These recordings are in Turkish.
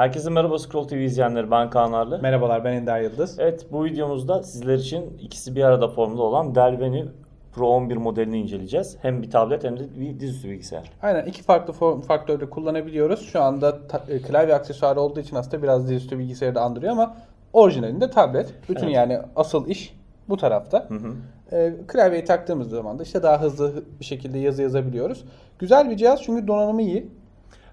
Herkese merhaba Scroll TV izleyenleri ben Kaan Arlı. Merhabalar ben Ender Yıldız. Evet bu videomuzda sizler için ikisi bir arada formda olan Dell Venue Pro 11 modelini inceleyeceğiz. Hem bir tablet hem de bir dizüstü bilgisayar. Aynen iki farklı form faktörde kullanabiliyoruz. Şu anda ta- e, klavye aksesuarı olduğu için aslında biraz dizüstü bilgisayarı da andırıyor ama orijinalinde tablet. Bütün Evet. yani asıl iş bu tarafta. Hı hı. E, klavyeyi taktığımız zaman da işte daha hızlı bir şekilde yazı yazabiliyoruz. Güzel bir cihaz çünkü donanımı iyi.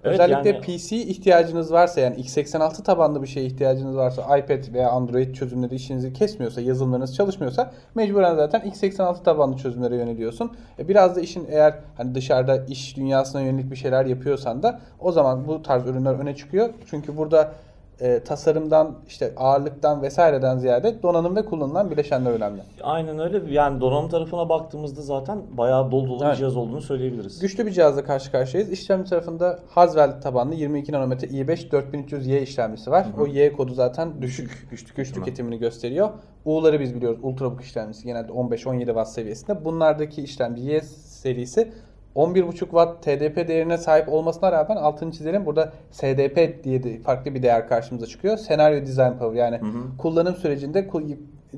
Evet, Özellikle yani- PC ihtiyacınız varsa yani x86 tabanlı bir şeye ihtiyacınız varsa iPad veya Android çözümleri işinizi kesmiyorsa, yazılımlarınız çalışmıyorsa mecburen zaten x86 tabanlı çözümlere yöneliyorsun. E, biraz da işin eğer hani dışarıda iş dünyasına yönelik bir şeyler yapıyorsan da o zaman bu tarz ürünler öne çıkıyor. Çünkü burada e, tasarımdan, işte ağırlıktan vesaireden ziyade donanım ve kullanılan bileşenler önemli. Aynen öyle. Yani donanım tarafına baktığımızda zaten bayağı dolu dolu bir Evet. cihaz olduğunu söyleyebiliriz. Güçlü bir cihazla karşı karşıyayız. İşlemci tarafında Haswell tabanlı 22 nanometre i5 4300Y işlemcisi var. O Y kodu zaten düşük Güç güç tüketimini gösteriyor. U'ları biz biliyoruz. Ultrabook işlemcisi genelde 15-17 watt seviyesinde. Bunlardaki işlemci Y serisi 11.5 watt TDP değerine sahip olmasına rağmen altını çizelim. Burada SDP diye de farklı bir değer karşımıza çıkıyor. Senaryo design power yani kullanım sürecinde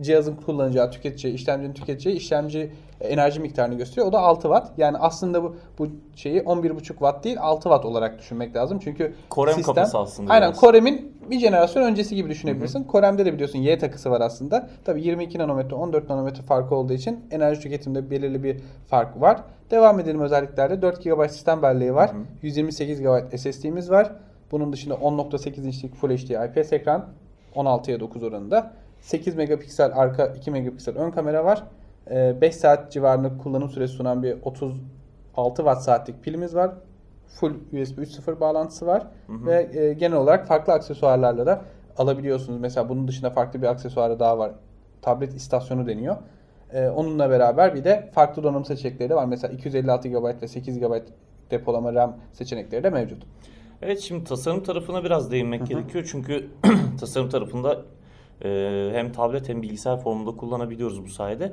cihazın kullanacağı, tüketeceği, işlemcinin tüketeceği işlemci e, enerji miktarını gösteriyor. O da 6 watt. Yani aslında bu, bu şeyi 11.5 watt değil 6 watt olarak düşünmek lazım. Çünkü Corem kafası aslında Aynen biraz. Corem'in bir jenerasyon öncesi gibi düşünebilirsin. Corem'de de biliyorsun Y takısı var aslında. Tabii 22 nanometre 14 nanometre farkı olduğu için enerji tüketiminde belirli bir fark var. Devam edelim özelliklerde. 4 GB sistem belleği var. 128 GB SSD'miz var. Bunun dışında 10.8 inçlik Full HD IPS ekran 16'ya 9 oranında. 8 megapiksel arka 2 megapiksel ön kamera var. 5 saat civarında kullanım süresi sunan bir 36 watt saatlik pilimiz var. Full USB 3.0 bağlantısı var. Ve e, genel olarak farklı aksesuarlarla da alabiliyorsunuz. Mesela bunun dışında farklı bir aksesuarı daha var. Tablet istasyonu deniyor. E, onunla beraber bir de farklı donanım seçenekleri de var. Mesela 256 GB ve 8 GB depolama RAM seçenekleri de mevcut. Evet şimdi tasarım tarafına biraz değinmek gerekiyor. Çünkü tasarım tarafında e, hem tablet hem bilgisayar formunda kullanabiliyoruz bu sayede.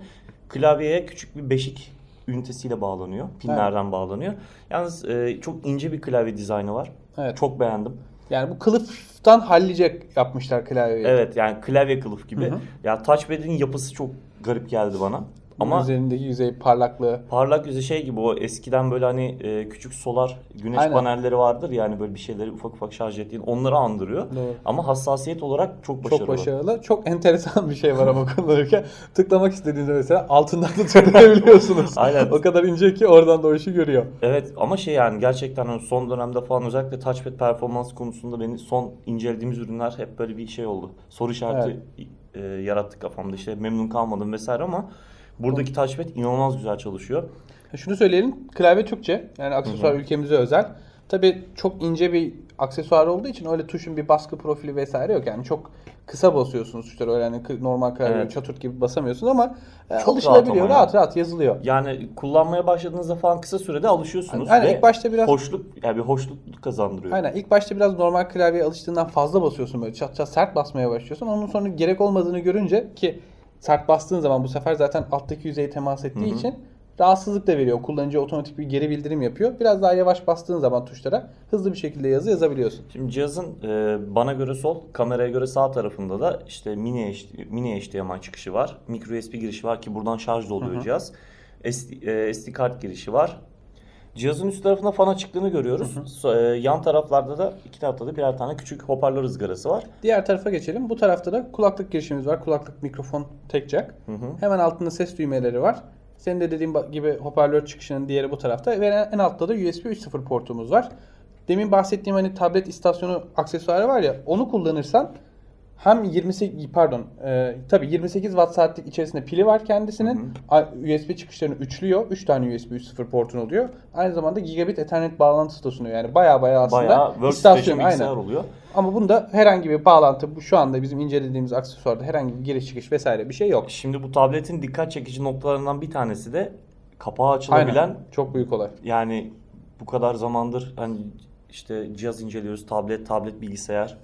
Klavyeye küçük bir beşik ünitesiyle bağlanıyor. Pinlerden bağlanıyor. Yalnız e, çok ince bir klavye dizaynı var. Evet. Çok beğendim. Yani bu kılıftan hallice yapmışlar klavyeyi. Evet yani klavye kılıf gibi. Ya touchpad'in yapısı çok garip geldi bana. Ama üzerindeki yüzey parlaklığı. parlak yüzü şey gibi o eskiden böyle hani e, küçük solar güneş Aynen. panelleri vardır yani böyle bir şeyleri ufak ufak şarj ettiğin onları andırıyor. Doğru. Ama hassasiyet olarak çok başarılı. Çok başarılı. Çok enteresan bir şey var ama kullanırken. Tıklamak istediğinizde mesela altından da tıklayabiliyorsunuz. Aynen. O kadar ince ki oradan da o işi görüyor. Evet ama şey yani gerçekten hani son dönemde falan özellikle touchpad performans konusunda beni son incelediğimiz ürünler hep böyle bir şey oldu. Soru işareti e, yarattık kafamda işte memnun kalmadım vesaire ama buradaki touchpad inanılmaz güzel çalışıyor. Şunu söyleyelim. Klavye Türkçe. Yani aksesuar ülkemize özel. Tabii çok ince bir aksesuar olduğu için öyle tuşun bir baskı profili vesaire yok. Yani çok kısa basıyorsunuz tuşları. Öyle kı- normal klavye Evet. çaturt gibi basamıyorsunuz ama e, Çok alışılabiliyor. rahat Rahat rahat yazılıyor. Yani kullanmaya başladığınızda falan kısa sürede alışıyorsunuz Aynen, ve ilk başta biraz- hoşluk yani bir hoşluk kazandırıyor. Aynen ilk başta biraz normal klavyeye alıştığından fazla basıyorsun böyle çat çat sert basmaya başlıyorsun. Onun sonra gerek olmadığını görünce ki sert bastığın zaman bu sefer zaten alttaki yüzeye temas ettiği için rahatsızlık da veriyor. Kullanıcı otomatik bir geri bildirim yapıyor. Biraz daha yavaş bastığın zaman tuşlara hızlı bir şekilde yazı yazabiliyorsun. Şimdi cihazın e, bana göre sol, kameraya göre sağ tarafında da işte mini HD, mini HDMI çıkışı var. Micro USB girişi var ki buradan şarj da oluyor cihaz. SD, e, SD kart girişi var. Cihazın üst tarafında fan açıklığını görüyoruz. So- e, yan taraflarda da iki tarafta da birer tane küçük hoparlör ızgarası var. Diğer tarafa geçelim. Bu tarafta da kulaklık girişimiz var. Kulaklık mikrofon tek jack. Hemen altında ses düğmeleri var. Senin de dediğin gibi hoparlör çıkışının diğeri bu tarafta ve en altta da USB 3.0 portumuz var. Demin bahsettiğim hani tablet istasyonu aksesuarı var ya onu kullanırsan hem 28 pardon e, tabii 28 watt saatlik içerisinde pili var kendisinin. A- USB çıkışlarını üçlüyor. 3 tane USB 3.0 portun oluyor. Aynı zamanda gigabit ethernet bağlantısı da sunuyor. Yani baya baya aslında Bayağı bilgisayar aynen. oluyor. Ama bunda herhangi bir bağlantı bu şu anda bizim incelediğimiz aksesuarda herhangi bir giriş çıkış vesaire bir şey yok. Şimdi bu tabletin dikkat çekici noktalarından bir tanesi de kapağı açılabilen Aynen. Çok büyük olay. Yani bu kadar zamandır hani işte cihaz inceliyoruz. Tablet, tablet, bilgisayar.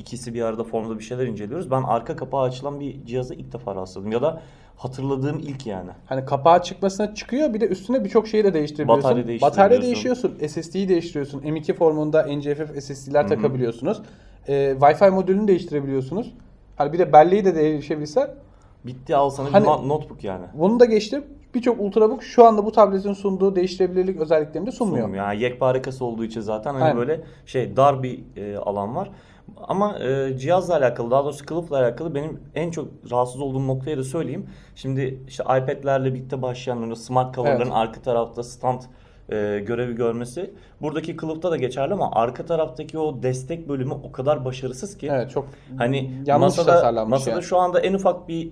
İkisi bir arada formda bir şeyler inceliyoruz. Ben arka kapağı açılan bir cihazı ilk defa rastladım. Ya da hatırladığım ilk yani. Hani kapağı çıkmasına çıkıyor bir de üstüne birçok şeyi de değiştirebiliyorsun. Batarya değiştirebiliyorsun. Batarya değişiyorsun. SSD'yi değiştiriyorsun. M2 formunda NCFF SSD'ler takabiliyorsunuz. Ee, Wi-Fi modülünü değiştirebiliyorsunuz. Hani bir de belleği de değişebilse. Bitti al sana Hani- bir notebook yani. Bunu da geçtim. Birçok Ultrabook şu anda bu tabletin sunduğu değiştirebilirlik özelliklerini de sunmuyor. Sunmuyor. Yani yekpare kasa olduğu için zaten hani Aynen. böyle şey dar bir e, alan var. Ama e, cihazla alakalı daha doğrusu kılıfla alakalı benim en çok rahatsız olduğum noktayı da söyleyeyim. Şimdi işte iPad'lerle birlikte başlayan böyle smart cover'ların Evet. arka tarafta stand e, görevi görmesi. Buradaki kılıfta da geçerli ama arka taraftaki o destek bölümü o kadar başarısız ki. Evet çok Hani yanlış masada, masada yani. şu anda en ufak bir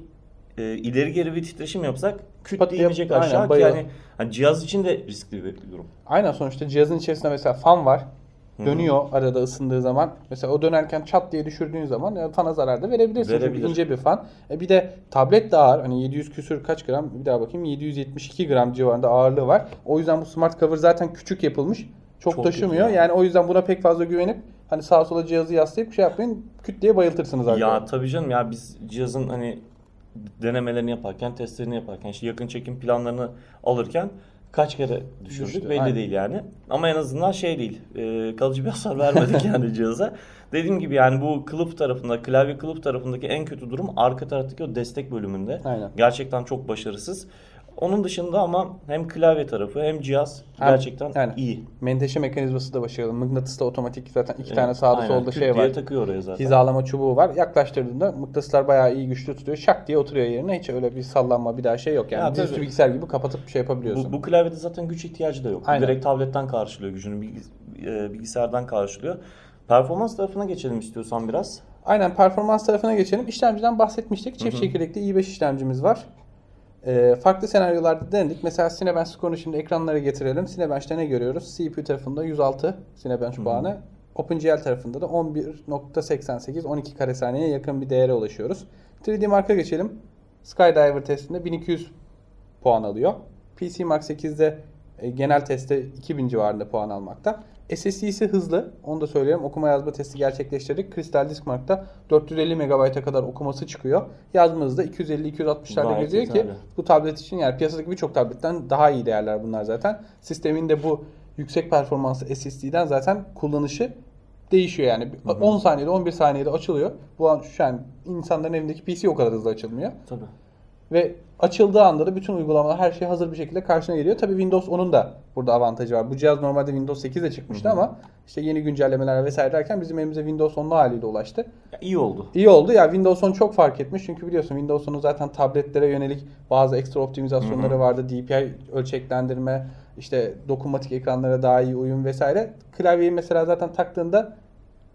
e, ileri geri bir titreşim yapsak küt Pat diye inecek aynen, aşağı ki bayılır. yani hani cihaz için de riskli bir durum. Aynen sonuçta cihazın içerisinde mesela fan var. Dönüyor arada ısındığı zaman. Mesela o dönerken çat diye düşürdüğün zaman e, fana zarar da verebilirsin. Çünkü Verebilir. ince bir fan. E bir de tablet de ağır. Hani 700 küsür kaç gram? Bir daha bakayım. 772 gram civarında ağırlığı var. O yüzden bu smart cover zaten küçük yapılmış. Çok, Çok taşımıyor. Yani. yani. o yüzden buna pek fazla güvenip hani sağa sola cihazı yaslayıp şey yapmayın. Küt diye bayıltırsınız Ya arkadaşlar. tabii canım ya biz cihazın hani denemelerini yaparken, testlerini yaparken, işte yakın çekim planlarını alırken kaç kere düşürdük Düştü, belli aynen. değil yani. Ama en azından şey değil, e, kalıcı bir hasar vermedik yani cihaza. Dediğim gibi yani bu kılıf tarafında, klavye kılıf tarafındaki en kötü durum arka taraftaki o destek bölümünde. Aynen. Gerçekten çok başarısız. Onun dışında ama hem klavye tarafı hem cihaz gerçekten aynen. iyi. Menteşe mekanizması da başarılı. Mıknatısla otomatik zaten iki tane sağda aynen. solda şey var. takıyor oraya zaten. hizalama çubuğu var. Yaklaştırdığında mıknatıslar bayağı iyi güçlü tutuyor. Şak diye oturuyor yerine. Hiç öyle bir sallanma bir daha şey yok. Yani Ya dizüstü bilgisayar gibi kapatıp bir şey yapabiliyorsun. Bu, bu klavyede zaten güç ihtiyacı da yok. Aynen. Direkt tabletten karşılıyor gücünü, e, bilgisayardan karşılıyor. Performans tarafına geçelim istiyorsan biraz. Aynen performans tarafına geçelim. İşlemciden bahsetmiştik. Çift çekirdekli i5 işlemcimiz var. Ee, farklı senaryolarda denedik. Mesela Cinebench skorunu şimdi ekranlara getirelim. Cinebench'te ne görüyoruz? CPU tarafında 106 Cinebench puanı. OpenGL tarafında da 11.88 12 kare saniyeye yakın bir değere ulaşıyoruz. 3D Mark'a geçelim. Skydiver testinde 1200 puan alıyor. PC Mark 8'de e, genel testte 2000 civarında puan almakta. SSD'si hızlı. Onu da söyleyelim. Okuma yazma testi gerçekleştirdik. Crystal Disk Mark'ta 450 MB'a kadar okuması çıkıyor. Yazmanızda 250-260'larda Gayet geziyor ki bu tablet için yani piyasadaki birçok tabletten daha iyi değerler bunlar zaten. Sistemin de bu yüksek performanslı SSD'den zaten kullanışı değişiyor yani. 10 saniyede 11 saniyede açılıyor. Bu an şu an insanların evindeki PC o kadar hızlı açılmıyor. Tabii. Ve açıldığı anda da bütün uygulamalar her şey hazır bir şekilde karşına geliyor. Tabii Windows 10'un da burada avantajı var. Bu cihaz normalde Windows 8'de çıkmıştı ama işte yeni güncellemeler vesaire derken bizim elimize Windows 10'lu haliyle ulaştı. Ya iyi oldu. İyi oldu. Ya Windows 10 çok fark etmiş. Çünkü biliyorsun Windows 10'un zaten tabletlere yönelik bazı ekstra optimizasyonları vardı. DPI ölçeklendirme, işte dokunmatik ekranlara daha iyi uyum vesaire. Klavyeyi mesela zaten taktığında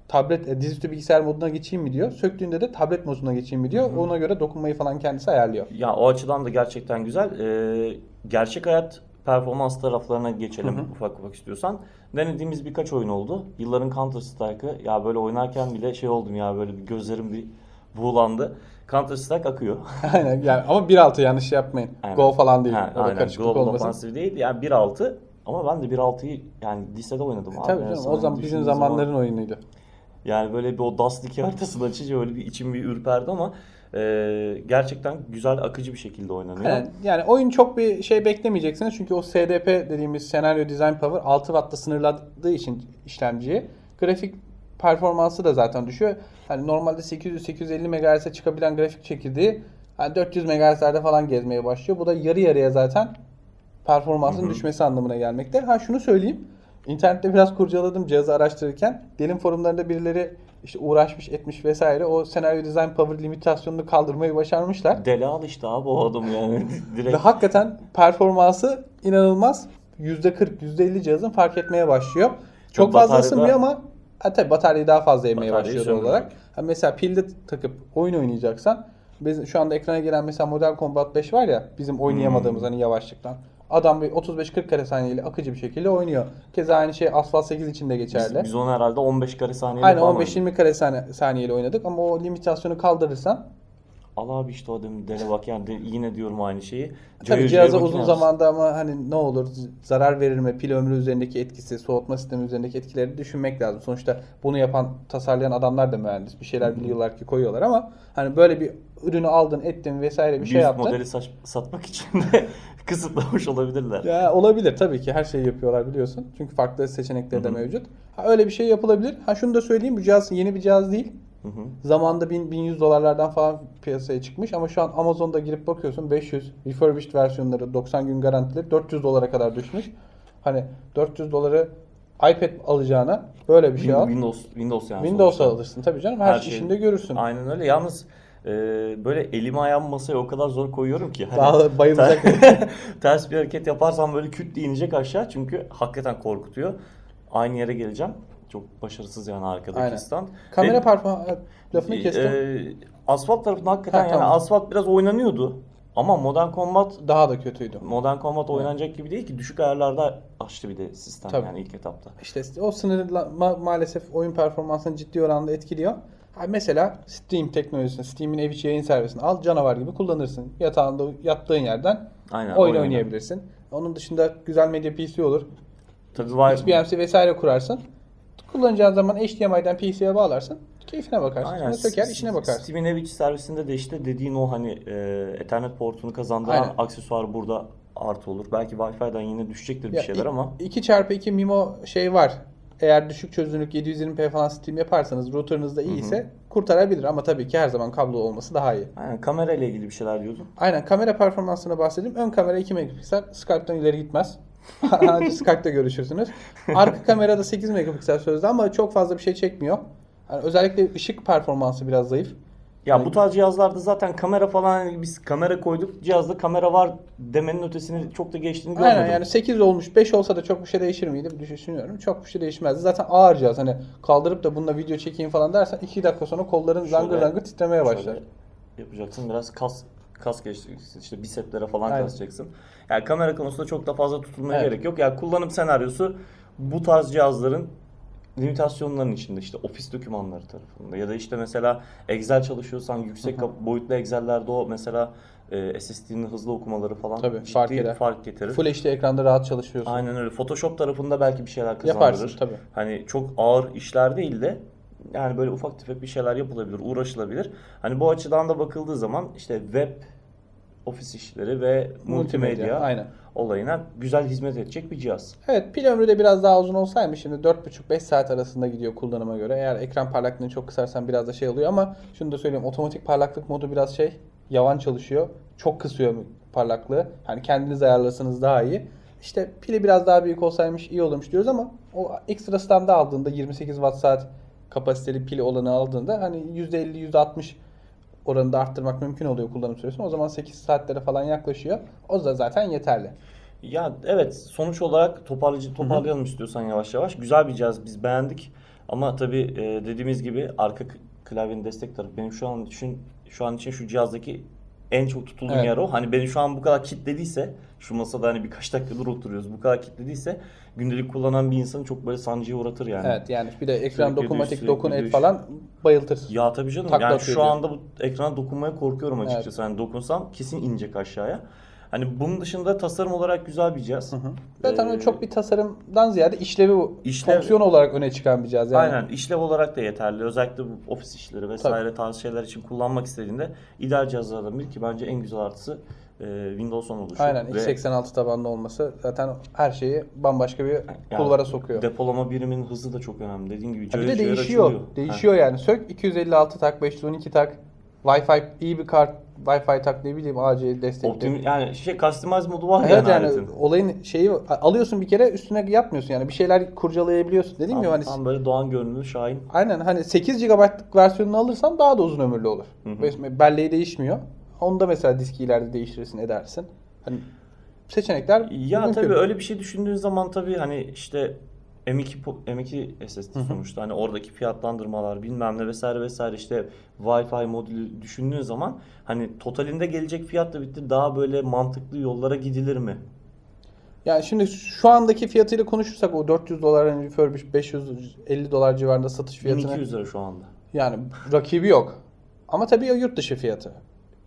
tablet e, dizüstü bilgisayar moduna geçeyim mi diyor. Söktüğünde de tablet moduna geçeyim mi diyor. Ona göre dokunmayı falan kendisi ayarlıyor. Ya o açıdan da gerçekten güzel. Ee, gerçek hayat performans taraflarına geçelim ufak ufak istiyorsan. Denediğimiz birkaç oyun oldu. Yılların Counter Strike'ı ya böyle oynarken bile şey oldum ya böyle bir gözlerim bir buğulandı. Counter Strike akıyor. Aynen yani ama 1.6 yanlış yapmayın. Aynen. Go falan değil. Ha, aynen. Global olmasın. Offensive değil. Yani 1.6 ama ben de 1.6'yı yani lisede oynadım abi. Tabii canım o zaman bizim düşündüğün zaman- zamanların oyunuydu. Yani böyle bir o Dust 2 haritasını açınca öyle bir içim bir ürperdi ama e, gerçekten güzel akıcı bir şekilde oynanıyor. Evet, yani oyun çok bir şey beklemeyeceksiniz çünkü o SDP dediğimiz senaryo design power 6 Watt'ta sınırladığı için işlemciyi grafik performansı da zaten düşüyor. Hani normalde 800-850 MHz'e çıkabilen grafik çekirdeği hani 400 MHz'lerde falan gezmeye başlıyor. Bu da yarı yarıya zaten performansın düşmesi anlamına gelmekte. Ha şunu söyleyeyim. İnternette biraz kurcaladım cihazı araştırırken. Delim forumlarında birileri işte uğraşmış etmiş vesaire o senaryo design power limitasyonunu kaldırmayı başarmışlar. Deli al işte abi o adam yani. Ve Direkt hakikaten performansı inanılmaz. %40, %50 cihazın fark etmeye başlıyor. Çok fazla ısınmıyor ama ha, tabii bataryayı daha fazla yemeye başlıyor doğal olarak. Ha, mesela pilde takıp oyun oynayacaksan biz şu anda ekrana gelen mesela Modern Combat 5 var ya bizim oynayamadığımız Hmm. hani yavaşlıktan. Adam bir 35-40 kare saniyeli akıcı bir şekilde oynuyor. Keza aynı şey Asphalt 8 için de geçerli. biz, biz onu herhalde 15 kare saniyede Aynen falan 15-20 kare saniye, saniyeli oynadık ama o limitasyonu kaldırırsan Al abi işte o dele bak yani de- yine diyorum aynı şeyi. Tabii Cayır cihaza cayır uzun zamanda ama hani ne olur zarar verir mi, pil ömrü üzerindeki etkisi, soğutma sistemi üzerindeki etkileri düşünmek lazım. Sonuçta bunu yapan, tasarlayan adamlar da mühendis. Bir şeyler biliyorlar ki koyuyorlar ama hani böyle bir ürünü aldın, ettin vesaire bir şey yaptın. modeli saç- satmak için de kısıtlamış olabilirler. Ya olabilir tabii ki her şeyi yapıyorlar biliyorsun. Çünkü farklı seçenekleri de mevcut. Ha, öyle bir şey yapılabilir. Ha şunu da söyleyeyim bu cihaz yeni bir cihaz değil. Hı hı. Zamanında 1000 1100 dolarlardan falan piyasaya çıkmış ama şu an Amazon'da girip bakıyorsun 500 refurbished versiyonları 90 gün garantili 400 dolara kadar düşmüş. Hani 400 doları iPad alacağına böyle bir şey al. Windows Windows yani. Windows sonuçta. alırsın tabii canım. Her, Her şey- işinde görürsün. Aynen öyle. Yalnız e, böyle elimi ayağımı masaya o kadar zor koyuyorum ki. Hani Daha bayılacak. ters bir hareket yaparsam böyle küt diye inecek aşağı çünkü hakikaten korkutuyor. Aynı yere geleceğim. Çok başarısız yani arkadaki Aynen. stand. Kamera Ve- performans lafını kestim. e, asfalt tarafında hakikaten Ha, yani tamam. asfalt biraz oynanıyordu. Ama Modern Combat Daha da kötüydü. Modern Combat oynanacak gibi değil ki düşük ayarlarda açtı bir de sistem Tabii. yani ilk etapta. İşte o sınırla ma- maalesef oyun performansını ciddi oranda etkiliyor. Mesela Steam teknolojisini, Steam'in ev içi yayın servisini al canavar gibi kullanırsın. Yatağında yattığın yerden Aynen. oyun oynayabilirsin. Onun dışında güzel medya PC olur. Tabii var. XBMC vesaire kurarsın. Kullanacağın zaman HDMI'den PC'ye bağlarsın. Keyfine bakarsın. Aynen. Sonra söker işine bakarsın. Steam'in ev içi servisinde de işte dediğin o hani e, Ethernet portunu kazandıran Aynen. aksesuar burada artı olur. Belki Wi-Fi'den yine düşecektir bir Ya, şeyler ama 2x2 MIMO şey var. Eğer düşük çözünürlük 720p falan Steam yaparsanız router'ınız da iyiyse kurtarabilir ama tabii ki her zaman kablo olması daha iyi. aynen kamera ile ilgili bir şeyler diyordun. Aynen kamera performansına bahsedeyim. Ön kamera 2 megapiksel. Skype'tan ileri gitmez. Ancak Skype'da görüşürsünüz. Arka kamerada 8 megapiksel sözde ama çok fazla bir şey çekmiyor. Yani özellikle ışık performansı biraz zayıf. Ya bu tarz cihazlarda zaten kamera falan hani biz kamera koyduk cihazda kamera var demenin ötesini çok da geçtiğini görmedim. Aynen yani 8 olmuş 5 olsa da çok bir şey değişir miydi düşünüyorum. Çok bir şey değişmezdi. Zaten ağır cihaz. Hani kaldırıp da bununla video çekeyim falan dersen 2 dakika sonra kolların zangır Şöyle- zangır titremeye başlar. Yapacaksın biraz kas kas geçeceksin işte biceplere falan Aynen. kasacaksın. Yani kamera konusunda çok da fazla tutulmaya Evet. gerek yok. Yani kullanım senaryosu bu tarz cihazların limitasyonların içinde işte ofis dokümanları tarafında ya da işte mesela Excel çalışıyorsan yüksek boyutlu Excel'lerde o mesela e, SSD'nin hızlı okumaları falan Tabii, ciddi fark eder. fark getirir. Full HD ekranda rahat çalışıyorsun. Aynen öyle. Photoshop tarafında belki bir şeyler kazandırır. Yaparsın tabii. Hani çok ağır işler değil de yani böyle ufak tefek bir şeyler yapılabilir, uğraşılabilir. Hani bu açıdan da bakıldığı zaman işte web ofis işleri ve multimedya, Aynen. olayına güzel hizmet edecek bir cihaz. Evet pil ömrü de biraz daha uzun olsaymış şimdi 4,5-5 saat arasında gidiyor kullanıma göre. Eğer ekran parlaklığını çok kısarsan biraz da şey oluyor ama şunu da söyleyeyim otomatik parlaklık modu biraz şey yavan çalışıyor. Çok kısıyor parlaklığı. Yani kendiniz ayarlasanız daha iyi. İşte pili biraz daha büyük olsaymış iyi olurmuş diyoruz ama o ekstra standa aldığında 28 watt saat kapasiteli pil olanı aldığında hani %50 %60 oranında arttırmak mümkün oluyor kullanım süresini. O zaman 8 saatlere falan yaklaşıyor. O da zaten yeterli. Ya evet sonuç olarak toparlayıcı toparlayalım istiyorsan yavaş yavaş. Güzel bir cihaz biz beğendik. Ama tabii e, dediğimiz gibi arka klavyenin destek tarafı benim şu an için şu an için şu cihazdaki en çok tutulduğum Evet. yer o. Hani beni şu an bu kadar kitlediyse şu masada hani birkaç dakikadır oturuyoruz. Bu kadar kitlediyse gündelik kullanan bir insanı çok böyle sancıya uğratır yani. Evet yani bir de ekran Sürekli dokunmatik düş, dokun sürekli et falan bayıltır. Ya tabii canım. Takla yani şu diyor. anda bu ekrana dokunmaya korkuyorum açıkçası. Hani dokunsam kesin inecek aşağıya. Hani bunun dışında tasarım olarak güzel bir cihaz. Zaten Ee, çok bir tasarımdan ziyade işlevi, İşlev- fonksiyon olarak öne çıkan bir cihaz. Yani. Aynen işlev olarak da yeterli. Özellikle bu ofis işleri vesaire tarzı şeyler için kullanmak istediğinde ideal cihazlardan biri ki bence en güzel artısı e, Windows 10 oluşu. Aynen Ve x86 tabanlı olması zaten her şeyi bambaşka bir yani kulvara sokuyor. Depolama biriminin hızı da çok önemli. Dediğin gibi bir de cayır değişiyor. açılıyor. Değişiyor yani. Sök 256 tak, 512 tak. Wi-Fi iyi bir kart, Wi-Fi tak ne bileyim AC destekli. Optim yani şey customize modu var Evet yani, yani aletin. olayın şeyi alıyorsun bir kere üstüne yapmıyorsun yani bir şeyler kurcalayabiliyorsun. Dediğim gibi Tam, hani tam böyle Doğan görünümlü Şahin. Aynen hani 8 GB'lık versiyonunu alırsan daha da uzun ömürlü olur. Hı hı. Belleği değişmiyor. Onda mesela diski ileride değiştirirsin edersin. Hani seçenekler Ya mümkün. tabii öyle bir şey düşündüğün zaman tabii hani işte M2 po- M2 SSD sonuçta hani oradaki fiyatlandırmalar bilmem ne vesaire vesaire işte Wi-Fi modülü düşündüğün zaman hani totalinde gelecek fiyatla bitti daha böyle mantıklı yollara gidilir mi? Yani şimdi şu andaki fiyatıyla konuşursak o 400 dolar hani refurbish 550 dolar civarında satış fiyatını 1200 lira şu anda. yani rakibi yok. Ama tabii o yurt dışı fiyatı.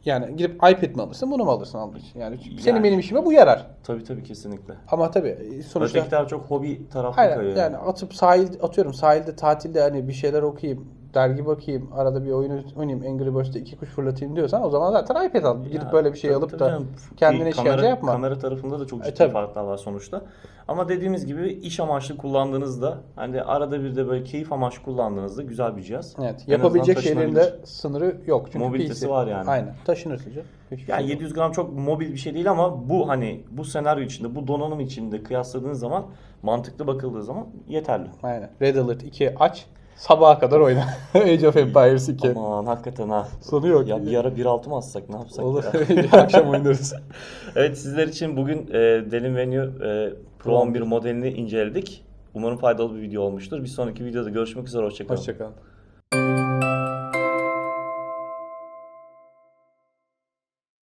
Yani gidip iPad mi alırsın bunu mu alırsın almak için? Yani senin Yani. benim işime bu yarar. Tabii tabii kesinlikle. Ama tabii sonuçta Ötekiler çok hobi taraflı Hayır kayıyor. yani atıp sahil atıyorum sahilde tatilde hani bir şeyler okuyayım dergi bakayım, arada bir oyun oynayayım, Angry Birds'te iki kuş fırlatayım diyorsan o zaman zaten iPad al. Gidip Ya, böyle bir şey tabii alıp tabii da canım. kendine Bir işkence kamera, yapma. Kamera tarafında da çok E, ciddi tabii. farklar var sonuçta. Ama dediğimiz gibi iş amaçlı kullandığınızda hani arada bir de böyle keyif amaçlı kullandığınızda güzel bir cihaz. Evet, En yapabilecek şeylerin de sınırı yok. Çünkü Mobilitesi PC. var yani. Aynen. Taşınırsın canım. Hiçbir Yani şey yok. 700 gram çok mobil bir şey değil ama bu hani bu senaryo içinde, bu donanım içinde kıyasladığınız zaman mantıklı bakıldığı zaman yeterli. Aynen. Red Alert 2 aç. Sabaha kadar oyna. Age of Empires 2. Aman hakikaten ha. Sonu yok. Ya bir ara 1.6 mı atsak ne yapsak Olur. ya? Akşam oynarız. Evet sizler için bugün e, Delin Venue e, Pro 11 modelini inceledik. Umarım faydalı bir video olmuştur. Bir sonraki videoda görüşmek üzere. Hoşçakalın. Hoşçakalın.